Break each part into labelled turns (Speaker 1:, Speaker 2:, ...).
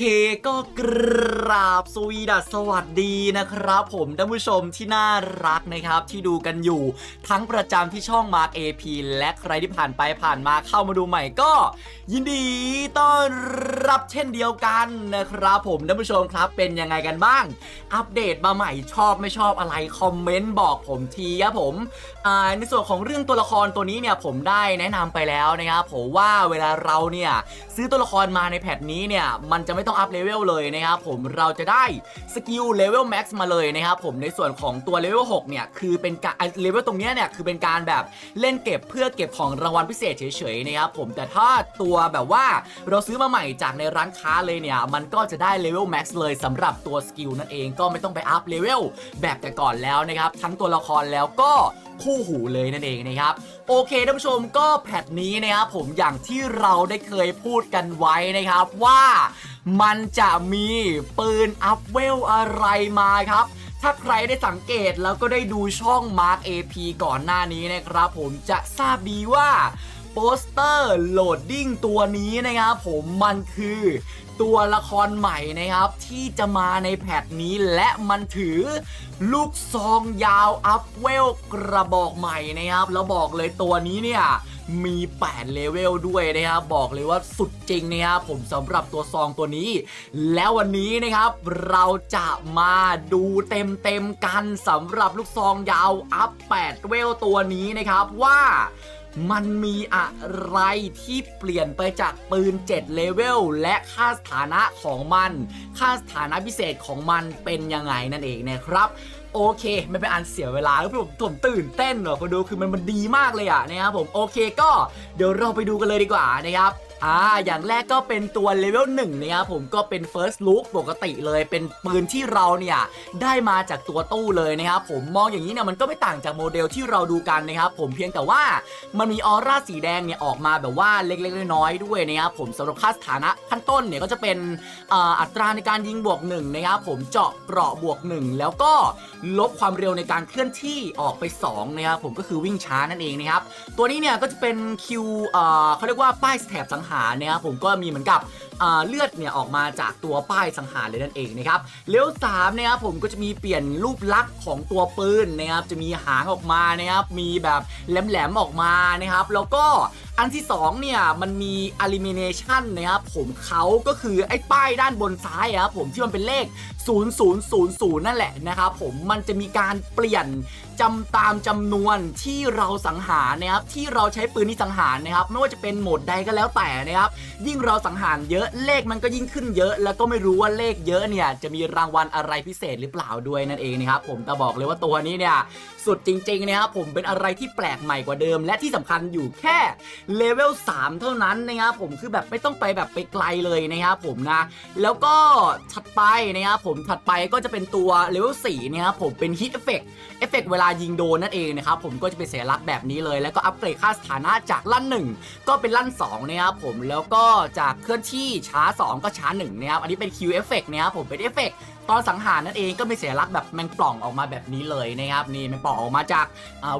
Speaker 1: เคก็กราบสวีดัสสวัสดีนะครับ ผมท่านผู้ชมที่น่ารักนะครับที่ดูกันอยู่ ทั้งประจำที่ช่อง Mark AP และใครที่ผ่านไปผ่านมาเข้ามาดูใหม่ก็ ยินดีต้อนรับเช่นเดียวกันนะครับผมท่านผู้ชมครับเป็นยังไงกันบ้าง อัปเดตมาใหม่ชอบไม่ชอบอะไรคอมเมนต์บอกผมทีครับผมในส่วนของเรื่องตัวละครตัวนี้เนี่ยผมได้แนะนำไปแล้วนะครับผมว่าเวลาเราเนี่ยซื้อตัวละครมาในแพทนี้เนี่ยมันจะไม่ต้องอัพเลเวลเลยนะครับผมเราจะได้สกิลเลเวลแม็กซ์มาเลยนะครับผมในส่วนของตัวเลเวล6เนี่ยคือเป็นการเลเวลตรงเนี้ยเนี่ยคือเป็นการแบบเล่นเก็บเพื่อเก็บของรางวัลพิเศษเฉยๆนะครับผมแต่ถ้าตัวแบบว่าเราซื้อมาใหม่จากในร้านค้าเลยเนี่ยมันก็จะได้เลเวลแม็กซ์เลยสำหรับตัวสกิลนั่นเองก็ไม่ต้องไปอัพเลเวลแบบแต่ก่อนแล้วนะครับทั้งตัวละครแล้วก็คู่หูเลยนั่นเองนะครับโอเคท่านผู้ชมก็แพทนี้นะครับผมอย่างที่เราได้เคยพูดกันไว้นะครับว่า มันจะมีปืนอัพเวลอะไรมาครับ ถ้าใครได้สังเกตแล้วก็ได้ดูช่อง Mark AP ก่อนหน้านี้นะครับผมจะทราบดีว่าโปสเตอร์โหลดดิ้งตัวนี้นะครับผมมันคือตัวละครใหม่นะครับ ที่จะมาในแพทนี้และมันถือลูกซองยาวอัพเวลกระบอกใหม่นะครับ แล้วบอกเลยตัวนี้เนี่ย มี 8 เลเวลด้วยนะครับ บอกเลยว่าสุดจริงนะครับผมสำหรับตัวซองตัวนี้ แล้ววันนี้นะครับเราจะมาดูเต็มๆกันสำหรับลูกซองยาวอัพ8เวลตัวนี้นะครับว่ามันมีอะไรที่เปลี่ยนไปจากปืน 7 เลเวล และค่าสถานะของมัน ค่าสถานะพิเศษของมันเป็นยังไงนั่นเองนะครับ โอเคไม่เป็นอันเสียเวลาแล้วผมผมตื่นเต้นเหรอคุณดูคือมันมันดีมากเลยอะนะครับผมโอเคก็เดี๋ยวเราไปดูกันเลยดีกว่านะครับ อ่า อย่างแรกก็เป็นตัวเลเวล1นะครับผมก็เป็น first look ปกติเลย เป็นปืนที่เราเนี่ยได้มาจากตัวตู้เลยนะครับผมมองอย่างนี้เนี่ยมันก็ไม่ต่างจากโมเดลที่เราดูกันนะครับผมเพียงแต่ว่ามันมีออร่าสีแดงเนี่ยออกมาแบบว่าเล็กๆน้อยๆด้วยนะครับผมสำหรับค่าสถานะขั้นต้นเนี่ยก็จะเป็นอ,อัตราในการยิงบวกหนึ่งนะครับผมเจาะเกราะบวกหนึ่งแล้วก็ลบความเร็วในการเคลื่อนที่ออกไป2นะครับผมก็คือวิ่งช้านั่นเองนะครับตัวนี้เนี่ยก็จะเป็นคิวเอ่อเขาเรียกว่าป้ายแถบสังหารนะครับผมก็มีเหมือนกับเลือดเนี่ยออกมาจากตัวป้ายสังหารเลยนั่นเองนะครับเลเวสามนะครับผมก็จะมีเปลี่ยนรูปลักษณ์ของตัวปืนนะครับจะมีหางออกมานะครับมีแบบแหลมๆออกมานะครับแล้วก็อันที่สองเนี่ยมันมี elimination นะครับผมเขาก็คือไอ้ป้ายด้านบนซ้ายอะครับผมที่มันเป็นเลข 0000 นั่นแหละนะครับผมมันจะมีการเปลี่ยนจำตามจำนวนที่เราสังหารนะครับที่เราใช้ปืนที่สังหารนะครับไม่ว่าจะเป็นโหมดใดก็แล้วแต่นะครับยิ่งเราสังหารเยอะเลขมันก็ยิ่งขึ้นเยอะ แล้วก็ไม่รู้ว่าเลขเยอะเนี่ยจะมีรางวัลอะไรพิเศษหรือเปล่าด้วยนั่นเองนะครับผมแต่บอกเลยว่าตัวนี้เนี่ย สุดจริงๆนะครับผมเป็นอะไรที่แปลกใหม่กว่าเดิม และที่สำคัญอยู่แค่เลเวล3เท่านั้นนะครับผมคือแบบไม่ต้องไปแบบไปไกลเลยนะครับผมนะ แล้วก็ถัดไปนะครับผมถัดไปก็จะเป็นตัวเลเวล4นะครับผมเป็นฮิตเอฟเฟกเอฟเฟกเวลายิงโดนนั่นเองนะครับผมก็จะเป็นสัญลักษณ์แบบนี้เลย แล้วก็อัปเกรดค่าสถานะจากลั่น 1 ก็เป็นลั่น2นะครับผมแล้วก็จากเคลื่อนที่ช้า 2 ก็ช้า1นะครับอันนี้เป็นคิวเอฟเฟกนะครับผมเป็นเอฟเฟก ตอนสังหารนั่นเองก็มีสัญลักษณ์แบบแมงป่องออกมาแบบนี้เลยนะครับนี่แมงป่องออกมาจาก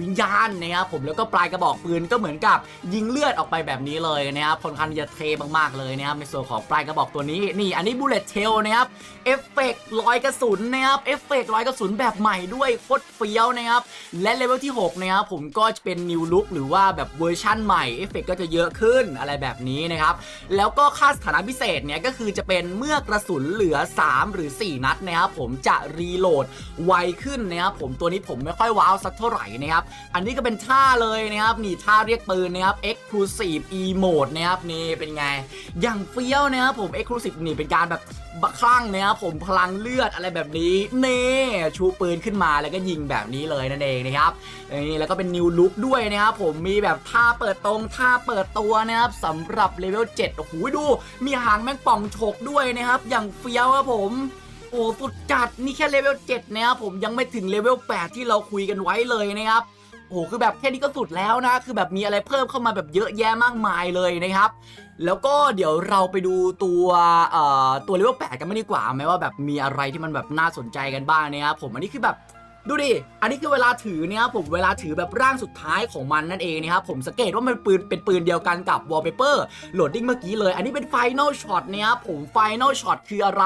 Speaker 1: วิญญาณนะครับผมแล้วก็ปลายกระบอกปืนก็เหมือนกับยิงเลือดออกไปแบบนี้เลยนะครับค่อนข้างจะเทมากๆเลยนะครับในส่วนของปลายกระบอกตัวนี้นี่อันนี้บูเลตเทลนะครับเอฟเฟกต์ลอยกระสุนนะครับเอฟเฟกต์ลอยกระสุนแบบใหม่ด้วยโคตรเฟี้ยวนะครับและเลเวลที่6นะครับผมก็จะเป็นนิวลุกหรือว่าแบบเวอร์ชั่นใหม่เอฟเฟกต์ก็จะเยอะขึ้นอะไรแบบนี้นะครับแล้วก็ค่าสถานะพิเศษเนี่ยก็คือจะเป็นเมื่อกระสุนเหลือ 3 หรือ 4 นัดนะครับผมจะรีโหลดไวขึ้นนะครับผมตัวนี้ผมไม่ค่อยว้าวสักเท่าไหร่นะครับอันนี้ก็เป็นท่าเลยนะครับนี่ท่าเรียกปืนนะครับ Exclusive E Mode นะครับนี่เป็นไง อย่างเฟี้ยวนะครับผม Exclusive นี่เป็นการแบบบักคลั่งนะครับผมพลังเลือดอะไรแบบนี้เน่ชูปืนขึ้นมาแล้วก็ยิงแบบนี้เลยนั่นเองนะครับนี่แล้วก็เป็นนิวลุกด้วยนะครับผมมีแบบท่าเปิดตรงท่าเปิดตัวนะครับสำหรับเลเวล7โอ้โหดู มีหางแมงป่องฉกด้วยนะครับ อย่างเฟี้ยวครับผม โอ้สุดจัดนี่แค่เลเวล7นะครับผมยังไม่ถึงเลเวล8ที่เราคุยกันไว้เลยนะครับโอ้โหคือแบบแค่นี้ก็สุดแล้วนะ คือแบบมีอะไรเพิ่มเข้ามาแบบเยอะแยะมากมายเลยนะครับ แล้วก็เดี๋ยวเราไปดูตัวเอ่อตัวเลเวล8กันไม่ดีกว่าไหมว่าแบบมีอะไรที่มันแบบน่าสนใจกันบ้างนะครับผมอันนี้คือแบบ ดูดิ อันนี้คือเวลาถือเนี่ยครับผมเวลาถือแบบร่างสุดท้ายของมันนั่นเองนะครับผมสังเกตว่ามันปืนเป็นปืนเดียวกันกับ wallpaper โหลดดิ้งเมื่อกี้เลย อันนี้เป็น final shot เนี่ยครับผม final shot คืออะไร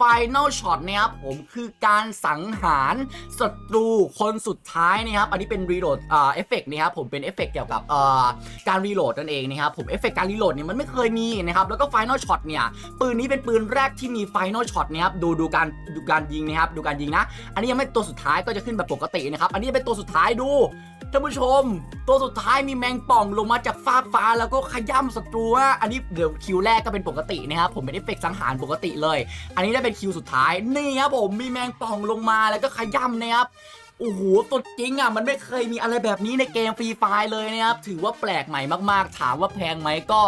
Speaker 1: final shot เนี่ยครับผมคือการสังหารศัตรูคนสุดท้ายนะครับอันนี้เป็น reload อ่าเอฟเฟกต์นะครับผมเป็นเอฟเฟกต์เกี่ยวกับเอ่อการรีโหลดนั่นเองนะครับผมเอฟเฟกต์การรีโหลดเนี่ยมันไม่เคยมีนะครับแล้วก็ final shot เนี่ยปืนนี้เป็นปืนแรกที่มี final shot นะครับดูดูการดูการยิงนะครับดูการยิงนะ อันนี้ยังไม่ตัวสุดท้ายก็จะขึ้นแบบปกตินะครับ อันนี้เป็นตัวสุดท้ายดู ท่านผู้ชม ตัวสุดท้ายมีแมงป่องลงมาจากฟากฟ้าแล้วก็ขย้ำศัตรูอะอันนี้เดี๋ยวคิวแรกก็เป็นปกตินะครับ ผมเป็นเอฟเฟกต์สังหารปกติเลย อันนี้ได้เป็นคิวสุดท้าย นี่ครับผม มีแมงป่องลงมาแล้วก็ขย้ำนะครับโอ้โหตัวจริงอะ มันไม่เคยมีอะไรแบบนี้ในเกมฟรีไฟเลยนะครับ ถือว่าแปลกใหม่มากๆ ถามว่าแพงไหมก็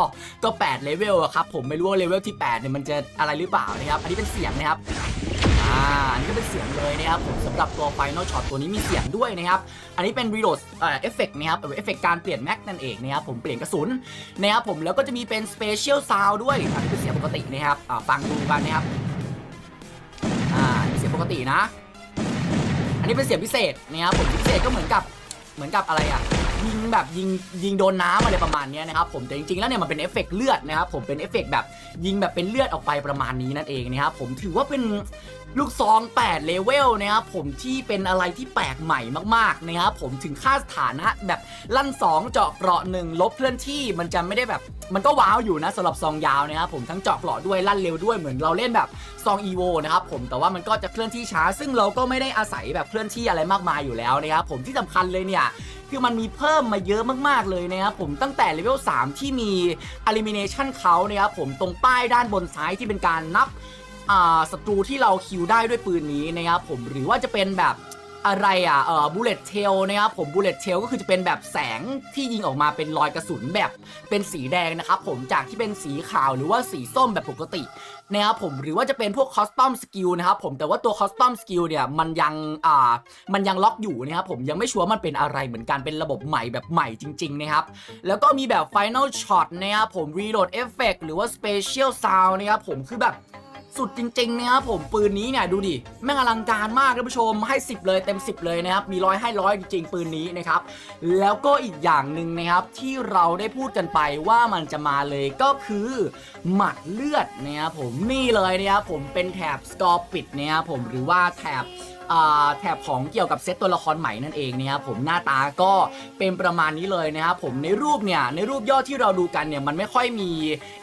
Speaker 1: ก็8เลเวลอะครับ ผมไม่รู้ว่าเลเวลที่8เนี่ยมันจะอะไรหรือเปล่านะครับ อันนี้เป็นเสียงนะครับ อันนี้ก็เป็นเสียงเลยนะครับผมสำหรับตัว Final Shot ตัวนี้มีเสียงด้วยนะครับอันนี้เป็น Reload เอ่อเอฟเฟกต์นะครับเอฟเฟกต์การเปลี่ยนแม็กนั่นเองนะครับผมเปลี่ยนกระสุนนะครับผมแล้วก็จะมีเป็น Special Sound ด้วยอันนี้เป็นเสียงปกตินะครับอ่าฟังดูกันนะครับอ่าเสียงปกตินะ อันนี้เป็นเสียงพิเศษนะครับผมพิเศษก็เหมือนกับเหมือนกับอะไรอะ ยิงแบบยิงยิงโดนน้ำอะไรประมาณนี้นะครับผมแต่จริงๆแล้วเนี่ยมันเป็นเอฟเฟกต์เลือดนะครับผมเป็นเอฟเฟกต์แบบยิงแบบเป็นเลือดออกไปประมาณนี้นั่นเองนะครับผมถือว่าเป็นลูกซอง 8 เลเวลนะครับผมที่เป็นอะไรที่แปลกใหม่มากๆนะครับผมถึงค่าสถานะแบบลั่น 2 เจาะเกราะหนึ่งลบเคลื่อนที่มันจะไม่ได้แบบ มันก็ว้าวอยู่นะสำหรับซองยาวนะครับผมทั้งเจาะเกราะด้วยลั่นเร็วด้วยเหมือนเราเล่นแบบซองอีโวนะครับผมแต่ว่ามันก็จะเคลื่อนที่ช้า ซึ่งเราก็ไม่ได้อาศัยแบบเคลื่อนที่อะไรมากมายอยู่แล้วนะครับผมที่สำคัญเลยเนี่ย คือมันมีเพิ่มมาเยอะมากๆเลยนะครับผมตั้งแต่เลเวล3ที่มี Elimination เขานะครับผมตรงป้ายด้านบนซ้ายที่เป็นการนับศัตรูที่เราคิวได้ด้วยปืนนี้นะครับผมหรือว่าจะเป็นแบบอะไรอะเอ่อบูเลตเทลนะครับผมบูเลตเทลก็คือจะเป็นแบบแสงที่ยิงออกมาเป็นรอยกระสุนแบบเป็นสีแดงนะครับผมจากที่เป็นสีขาวหรือว่าสีส้มแบบปกติ นะครับผมหรือว่าจะเป็นพวกคอสตอมสกิลนะครับผมแต่ว่าตัวคอสตอมสกิลเนี่ยมันยังอ่ามันยังล็อกอยู่นะครับผมยังไม่ชัวร์มันเป็นอะไรเหมือนกันเป็นระบบใหม่แบบใหม่จริงๆนะครับแล้วก็มีแบบ Final Shot นะครับผม Reload Effect หรือว่า Special Sound นะครับผมคือแบบ สุดจริงๆนะครับผมปืนนี้เนี่ยดูดิแม่งอลังการมากท่านผู้ชมให้ 10 เลยเต็ม 10 เลยนะครับมีร้อยให้ร้อยจริงๆปืนนี้นะครับแล้วก็อีกอย่างหนึ่งนะครับที่เราได้พูดกันไปว่ามันจะมาเลยก็คือหมัดเลือดนะครับผมนี่เลยนะครับผมเป็นแถบสกอร์ปิดนะครับผมหรือว่าแถบ แถบของเกี่ยวกับเซตตัวละครใหม่นั่นเองนะครับผมหน้าตาก็เป็นประมาณนี้เลยนะครับผมในรูปเนี่ยในรูปย่อที่เราดูกันเนี่ยมันไม่ค่อยมี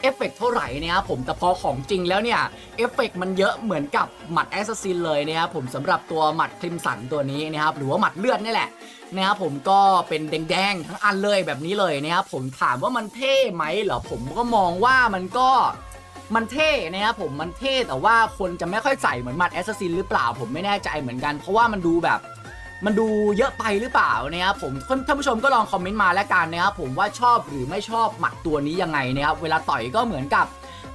Speaker 1: เอฟเฟกต์เท่าไหร่นะครับผมแต่พอของจริงแล้วเนี่ยเอฟเฟกต์มันเยอะเหมือนกับหมัดแอสซัสซินเลยนะครับผมสำหรับตัวหมัดคลิมสันตัวนี้นะครับหรือว่าหมัดเลือดนี่แหละนะครับผมก็เป็นแดงๆทั้งอันเลยแบบนี้เลยนะครับผมถามว่ามันเท่ไหมเหรอผมก็มองว่ามันก็ มันเท่นะครับผมมันเท่แต่ว่าคนจะไม่ค่อยใส่เหมือนหมัดแอสซัสซินหรือเปล่าผมไม่แน่ใจเหมือนกัน เพราะว่ามันดูแบบมันดูเยอะไปหรือเปล่านะครับผมท่านผู้ชมก็ลองคอมเมนต์มาแล้วกันนะครับผมว่าชอบหรือไม่ชอบหมัดตัวนี้ยังไงนะครับเวลาต่อยก็เหมือนกับ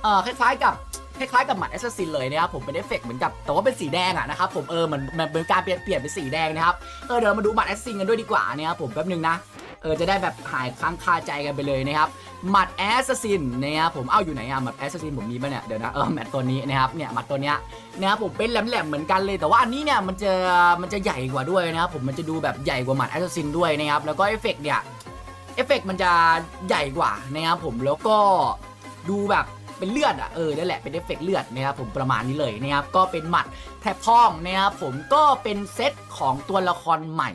Speaker 1: เอ่อคล้ายๆกับคล้ายๆกับหมัดแอสซัสซินเลยนะครับผมเป็นเอฟเฟกต์เหมือนกับแต่ว่าเป็นสีแดงอะนะครับผมเออมันมันเป็นการเปลี่ยนเปลี่ยนเป็นสีแดงนะครับเออเดี๋ยวเรามาดูหมัดแอสซัสซินกันด้วยดีกว่านะครับผมแป๊บนึงนะ เออจะได้แบบหายค้างคาใจกันไปเลยนะครับหมัดแอสซินนะครับผมเอาอยู่ไหนอะหมัดแอสซินผมมีปะเนี่ยเดี๋ยวนะเออแมตตัวนี้นะครับเนี่ยหมัดตัวเนี้ยนะครับผมเป็นแหลมๆเหมือนกันเลยแต่ว่าอันนี้เนี่ยมันจะมันจะใหญ่กว่าด้วยนะครับผมมันจะดูแบบใหญ่กว่าหมัดแอสซินด้วยนะครับแล้วก็เอฟเฟกต์เนี่ยเอฟเฟกต์มันจะใหญ่กว่านะครับผมแล้วก็ดูแบบเป็นเลือดอะเออนั่นแหละเป็นเอฟเฟกต์เลือดนะครับผมประมาณนี้เลยนะครับก็เป็นหมัดแทบทองนะครับผมก็เป็นเซตของตัวละครใหม่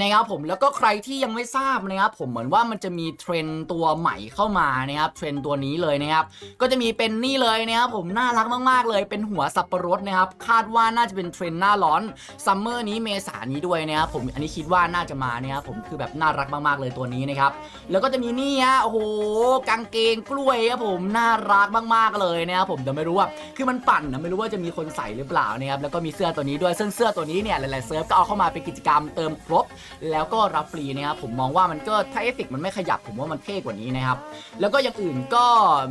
Speaker 1: นะครับผมแล้วก็ใครที่ยังไม่ทราบนะครับผมเหมือนว่ามันจะมีเทรนตัวใหม่เข้ามานะครับเทรนตัวนี้เลยนะครับก็จะมีเป็นนี่เลยนะครับผมน่ารักมากๆเลยเป็นหัวสับปะรดนะครับคาดว่าน่าจะเป็นเทรนหน้าร้อนซัมเมอร์นี้เมษานี้ด้วยนะครับผมอันนี้คิดว่าน่าจะมานะครับผมคือแบบน่ารักมากๆเลยตัวนี้นะครับแล้วก็จะมีนี่ฮะโอ้โหกางเกงกล้วยครับผมน่ารักมากๆเลยนะครับผมแต่ไม่รู้ว่าคือมันปั่นนะไม่รู้ว่าจะมีคนใส่หรือเปล่านะครับแล้วก็มีเสื้อตัวนี้ด้วยซึ่งเสื้อตัวนี้เนี่ยหลายๆเซิร์ฟก็เอาเข้ามาเป็นกิจกรรมเติมครบแล้วก็รับฟรีนะครับผมมองว่ามันก็ถ้าเอฟเฟกมันไม่ขยับผมว่ามันเท่กว่านี้นะครับ แล้วก็อย่างอื่นก็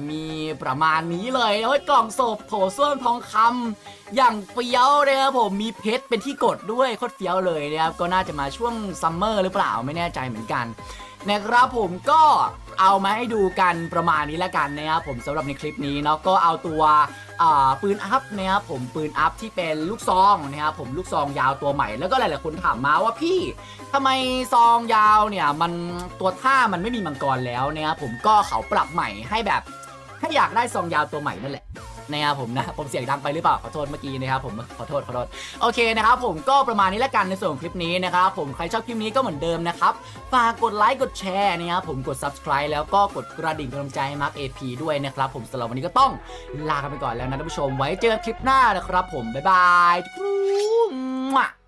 Speaker 1: มีประมาณนี้เลยโอ้ยกล่องศพโถส้วมทองคำอย่างเฟี้ยวนะครับผมมีเพชรเป็นที่กดด้วยโคตรเฟี้ยวเลยนะครับก็น่าจะมาช่วงซัมเมอร์หรือเปล่าไม่แน่ใจเหมือนกัน นะครับผมก็เอามาให้ดูกันประมาณนี้แล้วกันนะครับผมสำหรับในคลิปนี้เนาะก็เอาตัวปืนอัพนะครับผมปืนอัพที่เป็นลูกซองนะครับผมลูกซองยาวตัวใหม่แล้วก็หลายๆคนถามมาว่าพี่ทำไมซองยาวเนี่ยมันตัวท่ามันไม่มีมังกรแล้วนะครับผมก็เขาปรับใหม่ให้แบบถ้าอยากได้ซองยาวตัวใหม่นั่นแหละ นะครับผมนะผมเสียงดังไปหรือเปล่าขอโทษเมื่อกี้นะครับผมขอโทษขอโทษโอเคนะครับผมก็ประมาณนี้แล้วกันในส่วนคลิปนี้นะครับผมใครชอบคลิปนี้ก็เหมือนเดิมนะครับฝากกดไลค์กดแชร์นะครับผมกด subscribe แล้วก็กดกระดิ่งกำลังใจให้มาร์คเอพีด้วยนะครับผมสำหรับวันนี้ก็ต้องลากันไปก่อนแล้วนะท่านผู้ชมไว้เจอกันคลิปหน้านะครับ ผมบ๊ายบายทุกคน